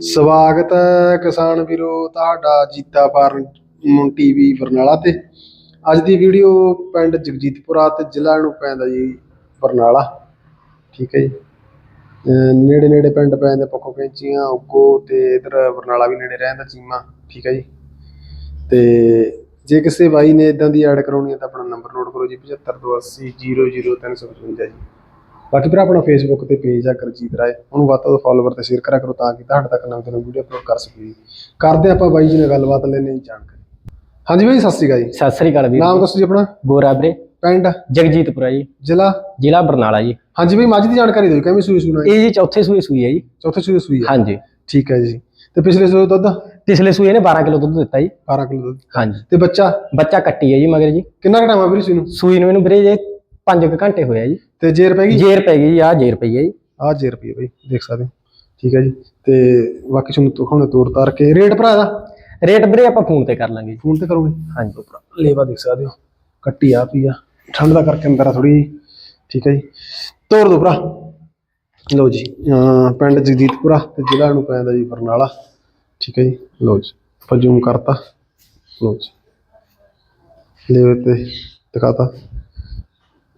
ਸਵਾਗਤ ਹੈ ਕਿਸਾਨ ਵੀਰੋ, ਤੁਹਾਡਾ ਜੀਤਾ ਫਾਰਮ ਟੀਵੀ ਬਰਨਾਲਾ ਤੇ। ਅੱਜ ਦੀ ਵੀਡੀਓ ਪਿੰਡ ਜਗਜੀਤਪੁਰਾ ਤੇ ਜ਼ਿਲ੍ਹਾ ਨੂੰ ਪੈਂਦਾ ਜੀ, ਬਰਨਾਲਾ। ਠੀਕ ਹੈ ਜੀ। ਨੇੜੇ ਨੇੜੇ ਪਿੰਡ ਪੈਂਦੇ ਪੱਖੋ ਕੈਂਚੀਆਂ, ਉੱਗੋ ਤੇ ਇਧਰ ਬਰਨਾਲਾ ਵੀ ਨੇੜੇ ਰਹਿੰਦਾ ਚੀਮਾ। ਠੀਕ ਹੈ ਜੀ। ਤੇ ਜੇ ਕਿਸੇ ਬਾਈ ਨੇ ਇਦਾਂ ਦੀ ਐਡ ਕਰਾਉਣੀ ਹੈ ਤਾਂ ਆਪਣਾ ਨੰਬਰ ਨੋਟ ਕਰੋ ਜੀ 7528000355 ਜੀ। ਬਾਕੀ ਫਿਰ ਆਪਣਾ ਫੇਸਬੁੱਕ ਤੇ ਪੇਜ ਆ ਕਰਜੀਤ ਰਾਏ ਉਹਨੂੰ ਵੱਧ ਤੋਂ ਵੱਧ ਫਾਲੋਵਰ ਤੇ ਸ਼ੇਅਰ ਕਰਿਆ ਕਰੋ ਤਾਂ ਕਿ ਤੁਹਾਡੇ ਤੱਕ ਨਵੀਂ ਨਵੀਂ ਵੀਡੀਓ ਅਪਲੋਡ ਕਰ ਸਕੀਏ। ਕਰਦੇ ਆਪਾਂ ਬਾਈ ਜੀ ਨਾਲ ਗੱਲਬਾਤ ਲੈਣੇ ਜੀ ਜਾਣਕਾਰੀ। ਹਾਂਜੀ ਬਾਈ ਸਤਿ ਸ਼੍ਰੀ ਅਕਾਲ ਜੀ। ਸਤਿ ਸ੍ਰੀ ਅਕਾਲ ਵੀਰ ਨਾਮ ਦੱਸੋ ਜੀ ਆਪਣਾ? ਗੋਰਾ ਵੀਰੇ। ਪਿੰਡ? ਜਗਜੀਤਪੁਰਾ ਜੀ। ਜ਼ਿਲ੍ਹਾ? ਜ਼ਿਲ੍ਹਾ ਬਰਨਾਲਾ ਜੀ। ਹਾਂਜੀ ਬਾਈ ਮੱਝ ਦੀ ਜਾਣਕਾਰੀ ਦਿਓ ਕਿਵੇਂ ਸੂਈ ਸੂਣਾ ਇਹ ਜੀ ਚੌਥੇ ਸੂਏ ਸੂਈ ਹੈ ਜੀ। ਚੌਥੇ ਸੂਈ ਸੂਈ ਹੈ। ਹਾਂਜੀ। ਠੀਕ ਹੈ ਜੀ। ਤੇ ਪਿਛਲੇ ਸੂਏ ਦੁੱਧ? ਪਿਛਲੇ ਸੂਏ ਨੇ 12 ਕਿਲੋ ਦੁੱਧ ਦਿੱਤਾ ਜੀ। 12 ਕਿਲੋ ਦੁੱਧ। ਹਾਂਜੀ। ਤੇ ਬੱਚਾ? ਬੱਚਾ ਕੱਟੀ ਹੈ ਜੀ ਮਗਰ ਜੀ। ਕਿੰਨਾ ਘਟਾਵਾ ਵੀਰ ਸੂਈ ਨੂੰ? ਸੂਈ ਨੂੰ ਇਹਨੂੰ ਵੀਰੇ ਜੇ 5 ਘੰਟੇ ਹੋਇਆ ਜੀ। ਤੇ ਜੇਰ ਪੈ ਗਈ? ਜੇਰ ਪੈ ਗਈ ਜੀ ਆ ਜੇਰ ਪਈ ਹੈ ਜੀ। ਆਹ ਜੇਰ ਪਈ ਹੈ ਬਾਈ ਦੇਖ ਸਕਦੇ ਹੋ। ਠੀਕ ਹੈ ਜੀ। ਤੇ ਬਾਕੀ ਤੁਹਾਨੂੰ ਦਿਖਾਉਣੇ ਤੋਰ ਤਾਰ ਕੇ ਰੇਟ ਭਰਾ ਦਾ ਰੇਟ ਵੀਰੇ ਆਪਾਂ ਫੋਨ ਤੇ ਕਰ ਲਾਂਗੇ ਜੀ। ਫੋਨ ਤੇ ਕਰੋਗੇ? ਹਾਂਜੀ। ਲੇਵਾ ਦੇਖ ਸਕਦੇ ਹੋ। ਕੱਟੀ ਆ ਪਈ ਆ। ਠੰਡ ਦਾ ਕਰਕੇ ਅੰਦਰ ਆ ਥੋੜੀ ਠੀਕ ਹੈ ਜੀ। ਤੋਰ ਦੋ ਭਰਾ। ਲਓ ਜੀ ਅਹ ਪਿੰਡ ਜਗਦੀਤਪੁਰਾ ਤੇ ਜ਼ਿਲ੍ਹਾ ਨੂੰ ਪੈਂਦਾ ਜੀ ਬਰਨਾਲਾ। ਠੀਕ ਹੈ ਜੀ। ਲਓ ਜੀ ਆਪਾਂ ਜ਼ੂਮ ਕਰਤਾ। ਲਓ ਜੀ। ਲੇਵੇ ਤੇ ਦਿਖਾਤਾ।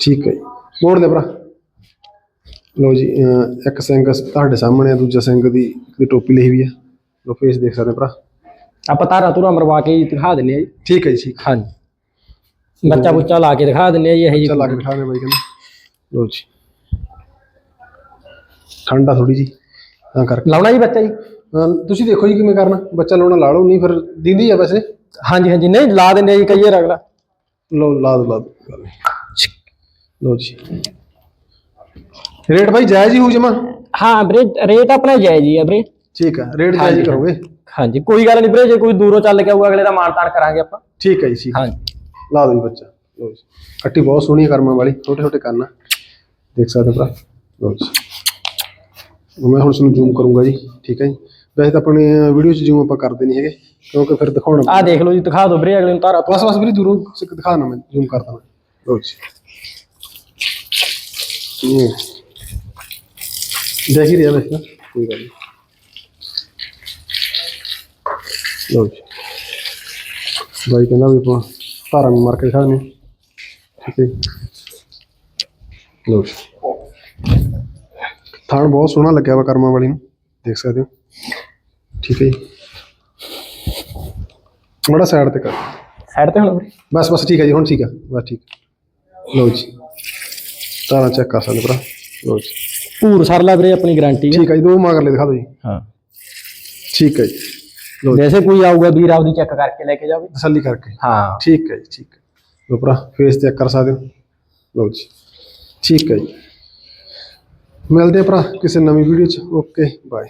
ਠੀਕ ਹੈ ਜੀ। ਮੋੜ ਦੇ ਭਰਾ। ਲਓ ਜੀ ਇੱਕ ਸਿੰਘ ਤੁਹਾਡੇ ਸਾਹਮਣੇ ਆ ਦੂਜਾ ਸਿੰਘ ਦੀ ਦੀ ਟੋਪੀ ਲਈ ਵੀ ਆ। ਲਓ ਫੇਸ ਦੇਖ ਸਕਦੇ ਭਰਾ। ਆਪਾਂ ਤਾਰਾ ਤੁਰਾ ਮਰਵਾ ਕੇ ਜੀ ਦਿਖਾ ਦਿੰਨੇ ਆ ਜੀ। ਠੀਕ ਹੈ ਜੀ ਠੀਕ। ਹਾਂਜੀ। ਬੱਚਾ ਬੁੱਚਾ ਲਾ ਕੇ ਦਿਖਾ ਦਿੰਨੇ ਆ ਜੀ ਇਹ ਜੀ ਚੱਲ ਲਾ ਕੇ ਦਿਖਾ ਦੇ ਬਾਈ ਕਹਿੰਦੇ। ਲੋ ਜੀ। ਠੰਡਾ ਥੋੜੀ ਜੀ ਤਾਂ ਕਰਕੇ। ਲਾਉਣਾ ਜੀ ਬੱਚਾ ਜੀ। ਤੁਸੀਂ ਦੇਖੋ ਜੀ ਕਿਵੇਂ ਕਰਨਾ। ਬੱਚਾ ਲਾਉਣਾ ਲਾ ਲਓ ਨਹੀਂ ਫਿਰ ਦਿੰਦੀ ਆ ਵੈਸੇ। ਹਾਂਜੀ ਹਾਂਜੀ। ਨਹੀਂ ਲਾ ਦਿੰਨੇ ਆ ਜੀ ਕਈ ਵਾਰ ਅਗਲਾ ਲੋ ਲਾ ਦੋ ਲਾ ਦੋ ਲਓ ਜੀ। ਰੇਟ ਭਾਈ ਜਾਇਜ਼ ਹੀ ਹੋ ਜਮਾ? ਹਾਂ ਵੀਰੇ ਰੇਟ ਆਪਣਾ ਜਾਇਜ਼ ਹੀ ਆ ਵੀਰੇ। ਠੀਕ ਆ ਰੇਟ ਜਾਇਜ਼ ਹੀ ਕਰੋਗੇ? ਹਾਂਜੀ। ਕੋਈ ਗੱਲ ਨਹੀਂ ਵੀਰੇ ਜੇ ਕੋਈ ਦੂਰੋਂ ਚੱਲ ਕੇ ਆਊਗਾ ਅਗਲੇ ਦਾ ਮਾਣ ਤਾਣ ਕਰਾਂਗੇ ਆਪਾਂ। ਠੀਕ ਹੈ ਜੀ ਠੀਕ ਹਾਂਜੀ। ਲਾ ਦੋ ਜੀ ਬੱਚਾ। ਲਓ ਜੀ। ਕੱਟੀ ਬਹੁਤ ਸੋਹਣੀ ਕਰਮਾਂ ਵਾਲੀ ਛੋਟੇ ਛੋਟੇ ਆ। ਦੇਖ ਸਕਦੇ ਭਰਾ। ਲਓ ਜੀ। ਮੈਂ ਹੁਣ ਤੁਹਾਨੂੰ ਜ਼ੂਮ ਕਰੂੰਗਾ ਜੀ ਠੀਕ ਹੈ ਜੀ। ਵੈਸੇ ਤਾਂ ਆਪਣੇ ਵੀਡੀਓ 'ਚ ਜ਼ੂਮ ਆਪਾਂ ਕਰਦੇ ਨਹੀਂ ਹੈਗੇ ਕਿਉਂਕਿ ਫਿਰ ਦਿਖਾਉਣਾ ਆਹ ਦੇਖ ਲਓ ਜੀ ਦਿਖਾ ਦਿਓ ਵੀਰੇ ਅਗਲੇ ਨੂੰ ਧਾਰਾ ਬਸ ਬਸ ਵੀਰੇ ਦੂਰੋਂ ਸਿੱਕ ਦਿਖਾ ਨਾ ਮੈਂ ਜ਼ੂਮ ਕਰਦਾ ਮੈਂ। ਲਓ ਜੀ। ਵੈਸੇ ਤਾਂ, ਕੋਈ ਗੱਲ ਨਹੀਂ। ਲਓ ਜੀ। ਬਾਈ ਕਹਿੰਦਾ ਵੀ ਆਪਾਂ ਧਾਰਾਂ ਨੂੰ ਮਾਰ ਕੇ ਦਿਖਾਣੇ ਠੀਕ ਹੈ ਜੀ। ਲਓ ਜੀ। ਥਾਣ ਬਹੁਤ ਸੋਹਣਾ ਲੱਗਿਆ ਵਾ ਕਰਮਾਂ ਵਾਲੀ ਨੂੰ। ਦੇਖ ਸਕਦੇ ਹੋ। ਠੀਕ ਹੈ ਜੀ। ਬੜਾ ਸਾਈਡ ਤੇ ਕਰ। ਸਾਈਡ ਤੇ ਹੁਣ ਬਸ ਬਸ ਠੀਕ ਹੈ ਜੀ। ਹੁਣ ਠੀਕ ਹੈ ਬਸ ਠੀਕ। ਲਓ ਜੀ। ਤਾਰਾ ਚੈੱਕ ਕਰ ਸਕਦੇ ਭਰਾ। ਜੀ। ਪੂਰ ਸਰ ਲਾ ਵੀਰੇ ਆਪਣੀ ਗਾਰੰਟੀ ਹੈ ਠੀਕ ਹੈ ਜੀ ਦੋ ਮਗਰ ਲੈ ਦਿਖਾ ਦਿਓ ਜੀ। ਹਾਂ। ਠੀਕ ਹੈ ਜੀ। ਵੈਸੇ ਕੋਈ ਆਊਗਾ ਵੀਰ ਆਪਦੀ ਚੈੱਕ ਕਰਕੇ ਲੈ ਕੇ ਜਾਵੇ। ਤਸੱਲੀ ਕਰਕੇ। ਹਾਂ। ਠੀਕ ਹੈ ਜੀ ਠੀਕ ਹੈ ਲਓ ਭਰਾ ਫੇਸ ਚੈੱਕ ਕਰ ਸਕਦੇ ਹੋ ਲਓ ਜੀ। ਠੀਕ ਹੈ ਜੀ। ਮਿਲਦੇ ਆ ਭਰਾ ਕਿਸੇ ਨਵੀਂ ਵੀਡੀਓ 'ਚ। Okay bye